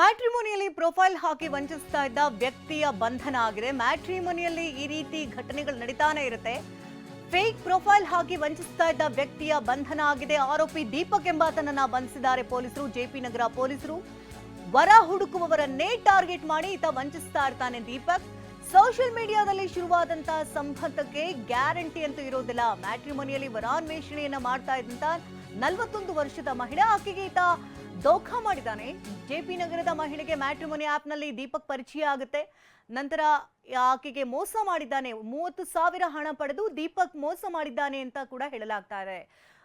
ಮ್ಯಾಟ್ರಿಮೋನಿಯಲ್ಲಿ profile ಹಾಕಿ ವಂಚಿಸ್ತಾ ಇದ್ದ ವ್ಯಕ್ತಿಯ ಬಂಧನ ಆಗಿದೆ. ಮ್ಯಾಟ್ರಿಮೋನಿಯಲ್ಲಿ ಈ ರೀತಿ ಘಟನೆಗಳು ನಡೀತಾನೆ ಇರುತ್ತೆ. ಫೇಕ್ ಪ್ರೊಫೈಲ್ ಹಾಕಿ ವಂಚಿಸ್ತಾ ಇದ್ದ ವ್ಯಕ್ತಿಯ ಬಂಧನ ಆಗಿದೆ. ಆರೋಪಿ ದೀಪಕ್ ಎಂಬಾತನನ್ನ ಬಂಧಿಸಿದ್ದಾರೆ ಪೊಲೀಸರು. ಜೆಪಿ ನಗರ ಪೊಲೀಸರು ವರ ಹುಡುಕುವವರನ್ನೇ ಟಾರ್ಗೆಟ್ ಮಾಡಿ ಈತ ವಂಚಿಸ್ತಾ ಇರ್ತಾನೆ ದೀಪಕ್. ಸೋಷಿಯಲ್ ಮೀಡಿಯಾದಲ್ಲಿ ಶುರುವಾದಂತಹ ಸಂಬಂಧಕ್ಕೆ ಗ್ಯಾರಂಟಿ ಅಂತೂ ಇರೋದಿಲ್ಲ. ಮ್ಯಾಟ್ರಿಮೋನಿಯಲ್ಲಿ ವರಾನ್ವೇಷಣೆಯನ್ನ ಮಾಡ್ತಾ ಇದ್ದಂತ ನಲವತ್ತೊಂದು ವರ್ಷದ ಮಹಿಳೆ ಆಕೆಗೆ ಈತ ದೋಖಾ ಮಾಡಿದ್ದಾನೆ. ಜೆಪಿ ನಗರದ ಮಹಿಳೆಗೆ ಮ್ಯಾಟ್ರಿಮೊನಿ ಆ್ಯಪ್ನಲ್ಲಿ ದೀಪಕ್ ಪರಿಚಯ ಆಗುತ್ತೆ. ನಂತರ ಆಕೆಗೆ ಮೋಸ ಮಾಡಿದ್ದಾನೆ. ಮೂವತ್ತು ಸಾವಿರ ಹಣ ಪಡೆದು ದೀಪಕ್ ಮೋಸ ಮಾಡಿದ್ದಾನೆ ಅಂತ ಕೂಡ ಹೇಳಲಾಗ್ತಾ ಇದೆ.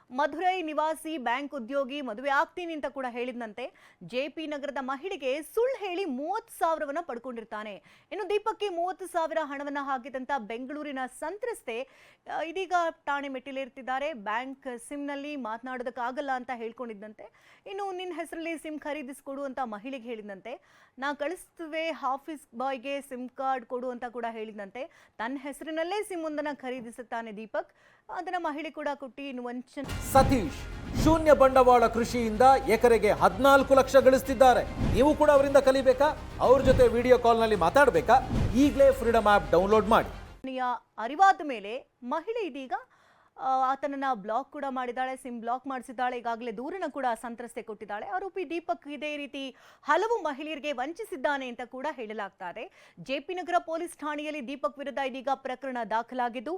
ಮಧುರೈ ನಿವಾಸಿ ಬ್ಯಾಂಕ್ ಉದ್ಯೋಗಿ ಮದುವೆ ಆಗ್ತೀನಿ ಅಂತ ಕೂಡ ಹೇಳಿದಂತೆ ಜೆಪಿ ನಗರದ ಮಹಿಳೆಗೆ ಸುಳ್ಳು ಹೇಳಿ ಮೂವತ್ತು ಸಾವಿರವನ್ನ ಪಡ್ಕೊಂಡಿರ್ತಾನೆ. ಇನ್ನು ದೀಪಕ್ಕೆ ಮೂವತ್ತು ಸಾವಿರ ಹಣವನ್ನ ಹಾಕಿದಂತ ಬೆಂಗಳೂರಿನ ಸಂತ್ರಸ್ತೆ ಇದೀಗ ಠಾಣೆ ಮೆಟ್ಟಿಲೇರ್ತಿದ್ದಾರೆ. ಬ್ಯಾಂಕ್ ಸಿಮ್ನಲ್ಲಿ ಮಾತನಾಡೋದಕ್ಕಾಗಲ್ಲ ಅಂತ ಹೇಳ್ಕೊಂಡಿದ್ದಂತೆ ಇನ್ನು ನಿನ್ನ ಹೆಸರಲ್ಲಿ ಸಿಮ್ ಖರೀದಿಸಿಕೊಡು ಅಂತ ಮಹಿಳೆಗೆ ಹೇಳಿದಂತೆ ನಾ ಕಳಿಸ್ತುವೆ ಆಫೀಸ್ ಬಾಯ್ಗೆ ಸಿಮ್ ಕಾರ್ಡ್ ಕೊಡು ಅಂತ ಕೂಡ ಹೇಳಿದಂತೆ ತನ್ನ ಹೆಸರಿನಲ್ಲೇ ಸಿಮ್ ಒಂದನ್ನ ಖರೀದಿಸುತ್ತಾನೆ ದೀಪಕ್. ಅದನ್ನ ಮಹಿಳೆ ಕೂಡ ಕೊಟ್ಟಿ ಇನ್ನು ವಂಚನೆ ಸತೀಶ್ ಶೂನ್ಯ ಬಂಡವಾಳ ಕೃಷಿಯಿಂದ ಎಕರೆಗೆ ಹದಿನಾಲ್ಕು ಲಕ್ಷ ಗಳಿಸ್ತಿದ್ದಾರೆ. ನೀವು ಕೂಡ ಅವರಿಂದ ಕಲಿಬೇಕಾ? ಅವ್ರ ಜೊತೆ ವಿಡಿಯೋ ಕಾಲ್ನಲ್ಲಿ ಮಾತಾಡಬೇಕಾ? ಈಗಲೇ ಫ್ರೀಡಮ್ ಆ್ಯಪ್ ಡೌನ್ಲೋಡ್ ಮಾಡಿ. ಅರಿವಾದ ಮೇಲೆ ಮಹಿಳೆ ಇದೀಗ ಆತನನ್ನ ಬ್ಲಾಕ್ ಕೂಡ ಮಾಡಿದ್ದಾಳೆ ಸಿಮ್ ಬ್ಲಾಕ್ ಮಾಡಿಸಿದ್ದಾಳೆ, ಈಗಾಗಲೇ ದೂರನ ಕೂಡ ಸಂತ್ರಸ್ತೆ ಕೊಟ್ಟಿದ್ದಾಳೆ. ಆರೋಪಿ ದೀಪಕ್ ಇದೇ ರೀತಿ ಹಲವು ಮಹಿಳೆಯರಿಗೆ ವಂಚಿಸಿದ್ದಾನೆ ಅಂತ ಕೂಡ ಹೇಳಲಾಗ್ತಾ ಇದೆ ಜೆಪಿ ನಗರ ಪೊಲೀಸ್ ಠಾಣೆಯಲ್ಲಿ ದೀಪಕ್ ವಿರುದ್ಧ ಇದೀಗ ಪ್ರಕರಣ ದಾಖಲಾಗಿದ್ದು,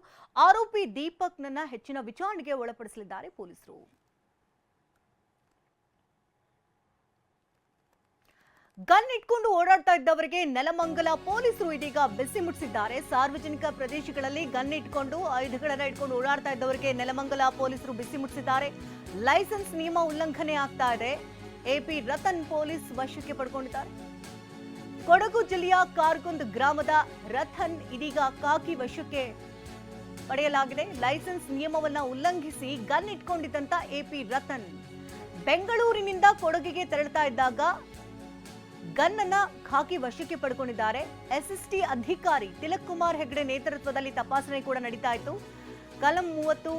ಆರೋಪಿ ದೀಪಕ್ನನ್ನ ಹೆಚ್ಚಿನ ವಿಚಾರಣೆಗೆ ಒಳಪಡಿಸಲಿದ್ದಾರೆ ಪೊಲೀಸರು. ಗನ್ ಇಟ್ಕೊಂಡು ಓಡಾಡ್ತಾ ಇದ್ದವರಿಗೆ ನೆಲಮಂಗಲ ಪೊಲೀಸರು ಇದೀಗ ಬಿಸಿ ಮುಟ್ಟಿಸಿದ್ದಾರೆ. ಸಾರ್ವಜನಿಕ ಪ್ರದೇಶಗಳಲ್ಲಿ ಗನ್ ಇಟ್ಕೊಂಡು ಆಯುಧಗಳನ್ನ ಇಟ್ಕೊಂಡು ಓಡಾಡ್ತಾ ಇದ್ದವರಿಗೆ ನೆಲಮಂಗಲ ಪೊಲೀಸರು ಬಿಸಿ ಮುಟ್ಟಿಸಿದ್ದಾರೆ. ಲೈಸೆನ್ಸ್ ನಿಯಮ ಉಲ್ಲಂಘನೆ ಆಗ್ತಾ ಇದೆ. ಎಪಿ ರತನ್ ಪೊಲೀಸ್ ವಶಕ್ಕೆ ಪಡ್ಕೊಂಡಿದ್ದಾರೆ. ಕೊಡಗು ಜಿಲ್ಲೆಯ ಕಾರ್ಗುಂದ್ ಗ್ರಾಮದ ರತನ್ ಇದೀಗ ಕಾಕಿ ವಶಕ್ಕೆ ಪಡೆಯಲಾಗಿದೆ. ಲೈಸೆನ್ಸ್ ನಿಯಮವನ್ನ ಉಲ್ಲಂಘಿಸಿ ಗನ್ ಇಟ್ಕೊಂಡಿದ್ದಂತ ಎಪಿ ರತನ್. ಬೆಂಗಳೂರಿನಿಂದ ಕೊಡಗಿಗೆ ತೆರಳುತ್ತಾ ಇದ್ದಾಗ ಗನ್ ಅನ್ನ ಖಾಕಿ ವಶಕ್ಕೆ ಪಡ್ಕೊಂಡಿದ್ದಾರೆ. ಎಸ್ಎಸ್ಟಿ ಅಧಿಕಾರಿ ತಿಲಕ್ ಕುಮಾರ್ ಹೆಗ್ಡೆ ನೇತೃತ್ವದಲ್ಲಿ ತಪಾಸಣೆ ಕೂಡ ನಡೀತಾ ಇತ್ತು. ಕಲಂ ಮೂವತ್ತು,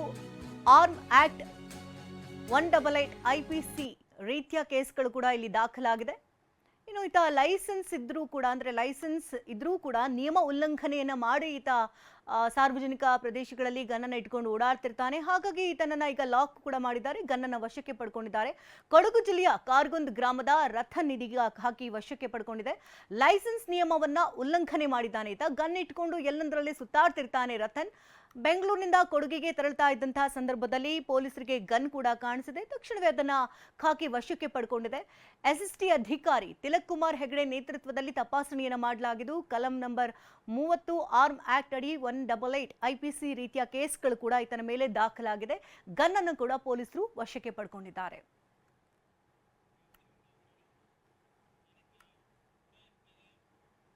arm act one double eight C ರೀತಿಯ ಕೇಸ್ಗಳು ಕೂಡ ಇಲ್ಲಿ ದಾಖಲಾಗಿದೆ. ಇನ್ನು ಈತ ಲೈಸೆನ್ಸ್ ಇದ್ರೂ ಕೂಡ, ಅಂದ್ರೆ ಲೈಸೆನ್ಸ್ ಇದ್ರೂ ಕೂಡ ನಿಯಮ ಉಲ್ಲಂಘನೆಯನ್ನ ಮಾಡಿ ಈತ ಸಾರ್ವಜನಿಕ ಪ್ರದೇಶಗಳಲ್ಲಿ ಗನ್ನನ್ನು ಇಟ್ಕೊಂಡು ಓಡಾಡ್ತಿರ್ತಾನೆ. ಹಾಗಾಗಿ ಈತನನ್ನ ಈಗ ಲಾಕ್ ಕೂಡ ಮಾಡಿದ್ದಾರೆ ಗನ್ನನ್ನು ವಶಕ್ಕೆ ಪಡ್ಕೊಂಡಿದ್ದಾರೆ. ಕೊಡಗು ಜಿಲ್ಲೆಯ ಕಾರ್ಗೊಂದ್ ಗ್ರಾಮದ ರಥನ್ ಇದೀಗ ಹಾಕಿ ವಶಕ್ಕೆ ಪಡ್ಕೊಂಡಿದೆ. ಲೈಸೆನ್ಸ್ ನಿಯಮವನ್ನ ಉಲ್ಲಂಘನೆ ಮಾಡಿದ್ದಾನೆ ಈತ. ಗನ್ ಇಟ್ಕೊಂಡು ಎಲ್ಲಂದರಲ್ಲಿ ಸುತ್ತಾಡ್ತಿರ್ತಾನೆ ರಥನ್. ಬೆಂಗಳೂರಿನಿಂದ ಕೊಡಗಿಗೆ ತೆರಳ್ತಾ ಇದ್ದಂತಹ ಸಂದರ್ಭದಲ್ಲಿ ಪೊಲೀಸರಿಗೆ ಗನ್ ಕೂಡ ಕಾಣಿಸಿದೆ. ತಕ್ಷಣವೇ ಅದನ್ನ ಖಾಕಿ ವಶಕ್ಕೆ ಪಡ್ಕೊಂಡಿದೆ. ಎಸ್ಎಸ್ಟಿ ಅಧಿಕಾರಿ ತಿಲಕ್ ಕುಮಾರ್ ಹೆಗಡೆ ನೇತೃತ್ವದಲ್ಲಿ ತಪಾಸಣೆಯನ್ನ ಮಾಡಲಾಗಿದ್ದು, ಕಲಂ ನಂಬರ್ ಮೂವತ್ತು, ಆರ್ಮ್ ಆಕ್ಟ್ ಅಡಿ ಒನ್ ಡಬಲ್ ಏಟ್ ಐಪಿಸಿ ರೀತಿಯ ಕೇಸ್ಗಳು ಕೂಡ ಈತನ ಮೇಲೆ ದಾಖಲಾಗಿದೆ. ಗನ್ ಅನ್ನು ಕೂಡ ಪೊಲೀಸರು ವಶಕ್ಕೆ ಪಡ್ಕೊಂಡಿದ್ದಾರೆ.